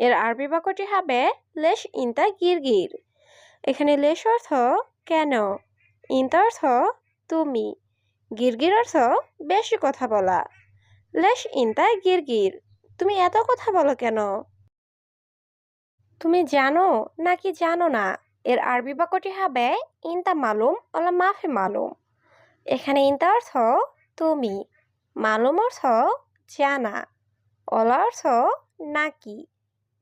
এর আরবি বাক্যটি হবে লেশ ইনতা গিরগির। এখানে লেশ অর্থ কেন? ইনতা অর্থ তুমি। গিরগির অর্থ বেশি কথা বলা। লেশ ইনতা গিরগির। তুমি এত কথা বলো কেন? তুমি জানো নাকি জানো না? এর আরবি বাক্যটি হবে ইনতা মালুম অলা মাফি মালুম। এখানে ইনতা অর্থ তুমি। মালুম অর্থ জানা। অলা অর্থ নাকি।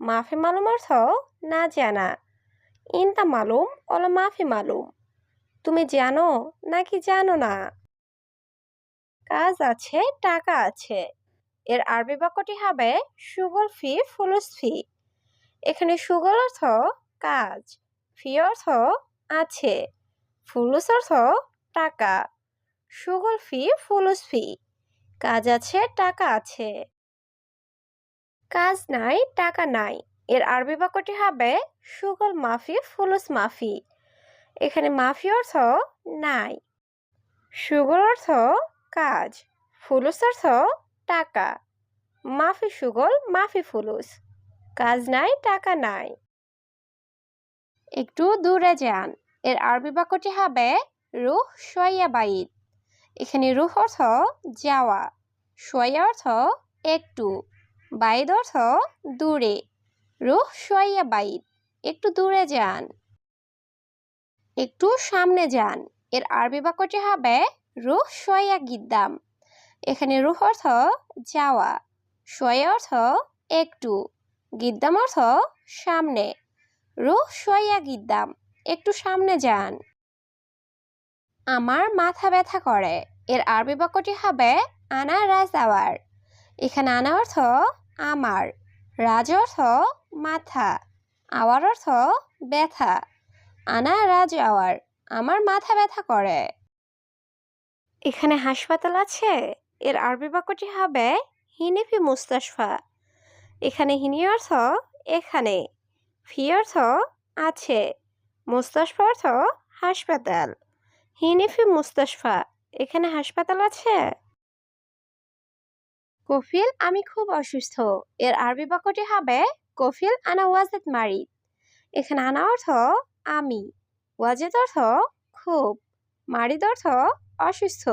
মাফি মালুম অর্থ না জানা। ইনতা মালুম, অলা মাফি মালুম। তুমি জানো নাকি জানো না? কাজ আছে, টাকা আছে। এর আরবি বাক্যটি হবে সুগল ফি, ফুলুস ফি। এখানে সুগল অর্থ কাজ, ফি অর্থ আছে, ফুলুস অর্থ টাকা। সুগল ফি, ফুলুস ফি। কাজ আছে, টাকা আছে। কাজ নাই, টাকা নাই। এর আরবি বাক্যটি হবে সুগল মাফি, ফুলুস মাফি। এখানে মাফি অর্থ নাই। সুগল অর্থ কাজ, ফুলুস অর্থ টাকা। মাফি সুগল, মাফি ফুলুস। কাজ নাই, টাকা নাই। একটু দূরে যান। এর আরবি বাক্যটি হবে রুহ সোয়া বাইদ এখানে রুহ অর্থ যাওয়া সোয়া অর্থ একটু। বাইদ অর্থ দূরে। রুহ সোয়া বাইদ, একটু দূরে যান। একটু সামনে যান। এর আরবি বাক্যটি হবে রুহ সোয়া গিদ্দাম। এখানে রুহ অর্থ যাওয়া সোয়া অর্থ একটু, গিদ্দাম অর্থ সামনে। রুহ সোয়া গিদ্দাম, একটু সামনে যান। আমার মাথা ব্যথা করে। এর আরবি বাক্যটি হবে আনা রাজ আওয়ার। এখানে আনা অর্থ আমার। রাজ অর্থ মাথা, আওয়ার অর্থ ব্যথা। আনা রাজ আওয়ার, আমার মাথা ব্যথা করে। এখানে হাসপাতাল আছে, এর আরবি বাক্যটি হবে হিনিফি মুস্তাশফা। এখানে হিনি অর্থ এখানে, ফি অর্থ আছে, মুস্তাশফা অর্থ হাসপাতাল। হিনিফি মুস্তাশফা, এখানে হাসপাতাল আছে? কফিল, আমি খুব অসুস্থ। এর আরবি বাক্যটি হবে, কফিল আনা ওয়াজেদ মারিদ। এখানে আনা অর্থ, আমি। ওয়াজেদ অর্থ, খুব। মারিদ অর্থ, অসুস্থ।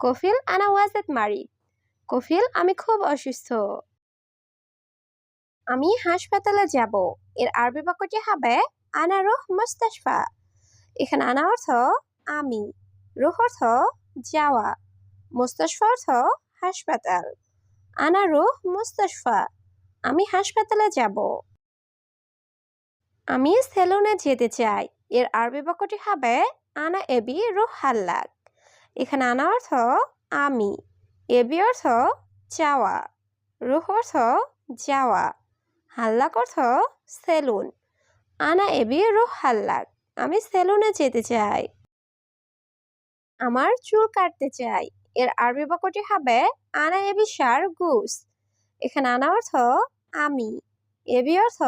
কফিল আনা ওয়াজেদ মারিদ। কফিল, আমি খুব অসুস্থ। আমি হাসপাতালে যাব। এর আরবি বাক্যটি হবে, আনা রুহ মুস্তাশফা। এখানে আনা অর্থ, আমি। রুহ অর্থ, যাওয়া। মুস্তাশফা অর্থ, হাসপাতাল। আনা রুহ মুস্তাশফা, আমি হাসপাতালে যাব। আমি সেলুনে যেতে চাই। এর আরবি বাক্যটি হবে আনা এবি রুহ হাল্লাক। এখানে আনা অর্থ আমি, এবি অর্থ চাওয়া, রুহ অর্থ যাওয়া, হাল্লাক অর্থ সেলুন। আনা এবি রুহ হাল্লাক, আমি সেলুনে যেতে চাই। আমার চুল কাটতে চাই। এর আরবি বাক্যটি হবে, আনা এবি সার গুস। এখানে আনা অর্থ, আমি। এবি অর্থ,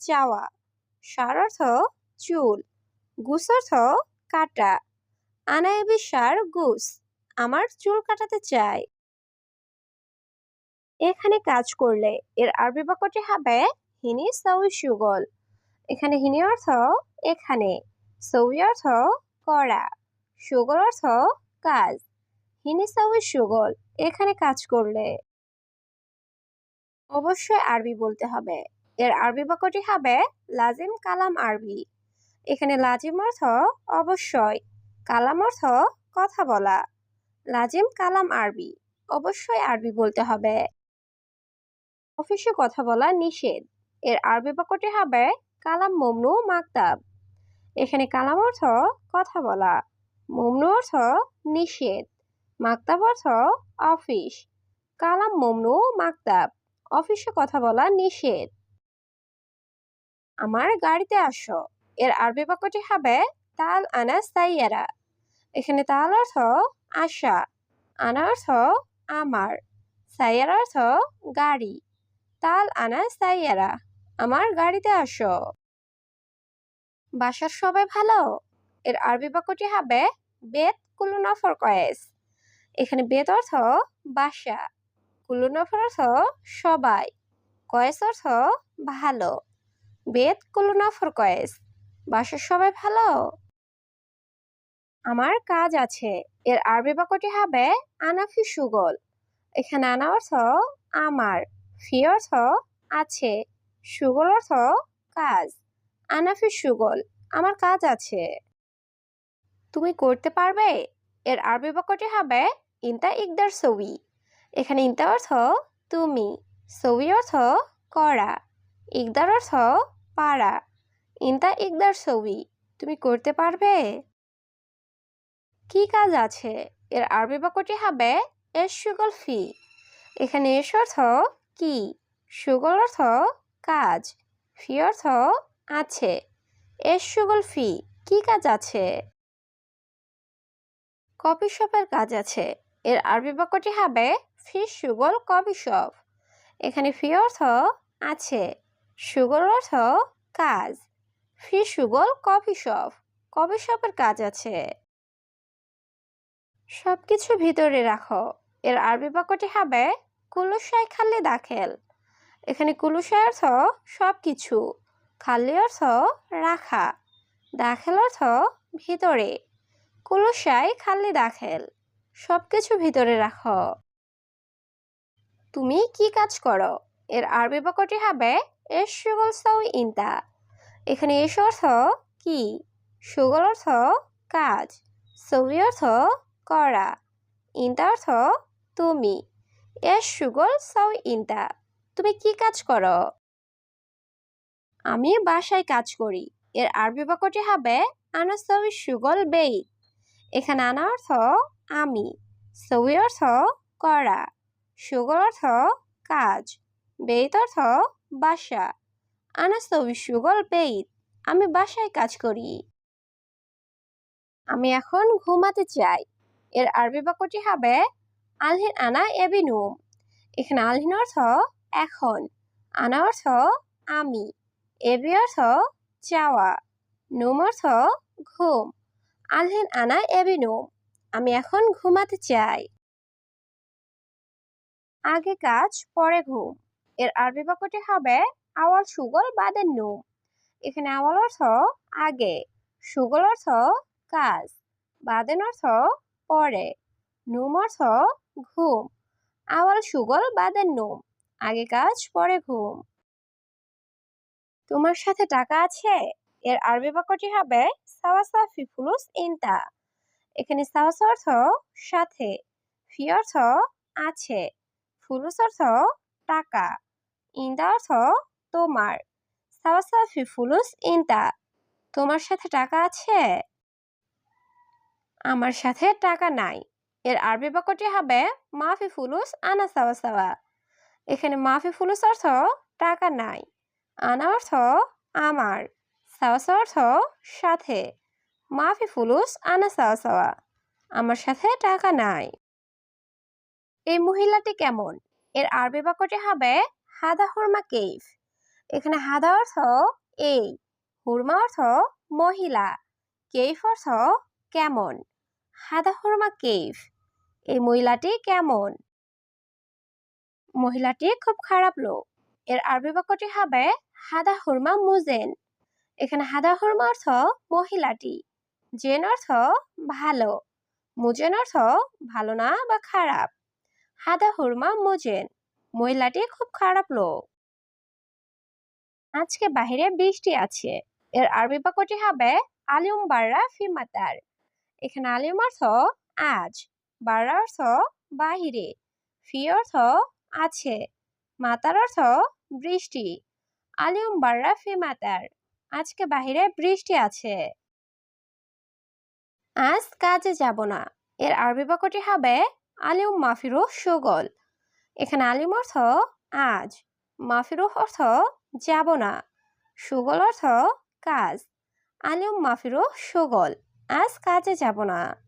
চাওয়া। সার অর্থ, চুল। গুস অর্থ, কাটা। আনা এবি সার গুস। আমার চুল কাটাতে চাই। এখানে কাজ করলে এর আরবি বাক্যটি হবে, হিনি সৌই সুগল। এখানে হিনি অর্থ, এখানে। সৌই অর্থ করা সুগল অর্থ, কাজ। হিনি সৌই সুগল, এখানে কাজ করলে। অবশ্যই আরবি বলতে হবে। এর আরবি বাক্যটি হবে লাজিম কালাম আরবি। এখানে লাজিম অর্থ অবশ্যই, কালাম অর্থ কথা বলা। লাজিম কালাম আরবি, অবশ্যই আরবি বলতে হবে। অফিসে কথা বলা নিষেধ। এর আরবি বাক্যটি হবে কালাম মমনু মাকতাব। এখানে কালাম অর্থ কথা বলা, মমনু অর্থ নিষেধ। মাকতাব অর্থ অফিস। কালাম মমনু মাকতাব, অফিসে কথা বলা নিষেধ। আমার গাড়িতে আসো। এর আরবি বাক্যটি হবে তাল আনা সাইয়ারা। এখানে তাল অর্থ আশা, আনা অর্থ আমার, সাইয়ারা অর্থ গাড়ি। তাল আনা সাইয়ারা, আমার গাড়িতে আসো। বাসার সবাই ভালো? এর আরবি বাক্যটি হবে বেত কুলুনফর কয়েস এখানে অর্থ বাসা। কুলুনফর অর্থ সবাই। কয়েস অর্থ ভালো। বেত কুলুনফর কয়েস। বাসার সবাই ভালো? আমার কাজ আছে। এর আরবি বাক্যটি হবে আনাফি সুগল। এখানে আনা অর্থ আমার। ফি অর্থ আছে। সুগল অর্থ কাজ। আনাফি সুগল, আমার কাজ আছে। তুমি করতে পারবে? এর আরবি বাক্যটি হবে ইনতা ইকদার সবি এখানে ইনতা অর্থ তুমি সবি অর্থ করা, ইকদার অর্থ পারা। ইনতা ইকদার সবি তুমি করতে পারবে। কি কাজ আছে? এর আরবি বাক্যটি হবে এস সুগল ফি। এখানে এস অর্থ কি? সুগল অর্থ কাজ, ফি অর্থ আছে। এস সুগল ফি, কি কাজ আছে? কফি শপের কাজ আছে। এর আরবি বাক্যটি হবে, ফি সুগল কফি শপ এখানে ফি অর্থ আছে, সুগল অর্থ কাজ, ফি সুগল কফি শপ কফি শপের কাজ আছে। সবকিছু ভিতরে রাখো। এর আরবি বাক্যটি হবে কুলুসাই খাল্লি দাখেল। এখানে কুলুসাই অর্থ সবকিছু, খাল্লি অর্থ রাখা, দাখেল অর্থ ভিতরে কুলুসাই খাল্লি দাখেল। সবকিছু ভিতরে রাখো। তুমি কি কাজ করো? এর আরবি বাক্যটি হবে, এস সুগল সাউ ইনতা এখানে এস অর্থ কি? সুগল অর্থ কাজ। সৌই অর্থ করা। ইনতা অর্থ তুমি। এস সুগল সাউ ইনতা তুমি কি কাজ করো? আমি বাসায় কাজ করি। এর আরবি বাক্যটি হবে, আনা সৌই সুগল বেই এখানে আনা অর্থ আমি। সৌই অর্থ করা সুগল অর্থ কাজ। বেইত অর্থ বাসা। আনা সৌই সুগল বেইত আমি বাসায় কাজ করি। আমি এখন ঘুমাতে চাই। এর আরবি বাক্যটি হবে আলহিন আনা এবিনুম। এখানে আলহিন অর্থ এখন। আনা অর্থ আমি। এবি অর্থ চাওয়া। নুম অর্থ ঘুম। আলহিন আনা এবিনুম। আমি এখন ঘুমাতে চাই। আগে কাজ, পরে ঘুম। এর আরবি বাক্যটি হবে, আওয়াল সুগল বাদের নুম। এখানে আওয়াল অর্থ আগে, সুগল অর্থ কাজ বাদেন অর্থ পরে, নুম অর্থ ঘুম। আওয়াল সুগল বাদের নুম, আগে কাজ, পরে ঘুম। তোমার সাথে টাকা আছে? এর আরবি বাক্যটি হবে, সাওয়াসা ফি ফুলুস ইনতা। এখানে সাওয়াসা অর্থ সাথে, ফি অর্থ আছে, ফুলুস অর্থ টাকা, ইন্দা অর্থ তোমার সাওয়াসা ফি ফুলুস ইনতা তোমার সাথে টাকা আছে? আমার সাথে টাকা নাই। এর আরবি বাক্যটি হবে মাফি ফুলুস আনা সাওয়া সাওয়া। এখানে মাফি ফুলুস অর্থ টাকা নাই, আনা অর্থ আমার সাওয়া অর্থ সাথে। মাফি ফুলুস, আনা সাওয়া আমার সাথে টাকা নাই। এই মহিলাটি কেমন? এর আরবি বাক্যটি হবে, হাদা হুরমা কেইফ? এখানে হাদা অর্থ, এই। হুরমা অর্থ, মহিলা। কেইফ অর্থ, কেমন? হাদা হুরমা কেইফ? এই মহিলাটি কেমন? মহিলাটি খুব খারাপ লোক। এর আরবি বাক্যটি হবে, হাদা হুরমা মুজেন। এখানে হাদা হুরমা অর্থ, মহিলাটি। জেন অর্থ ভালো, মুজেন অর্থ ভালো না বা খারাপ। হাদা হুরমা মুজেন, মহিলাটি খুব খারাপ লোক। আজকে বাহিরে বৃষ্টি আছে। এর আরবি বাক্যটি হবে আলিউম বাররা ফি মাতার। এখানে আলিম অর্থ আজ, বাররা অর্থ বাহিরে, ফি অর্থ আছে, মাতার অর্থ বৃষ্টি। আলিউম বাররা ফি মাতার, আজকে বাহিরে বৃষ্টি আছে। আজ কাজে যাব না। এর আরবি বাক্যটি হবে, আলিম মাফিরু সুগল। এখানে আলিম অর্থ, আজ। মাফিরুহ অর্থ, যাব না। সুগল অর্থ, কাজ। আলিম মাফিরু সুগল, আজ কাজে যাব না।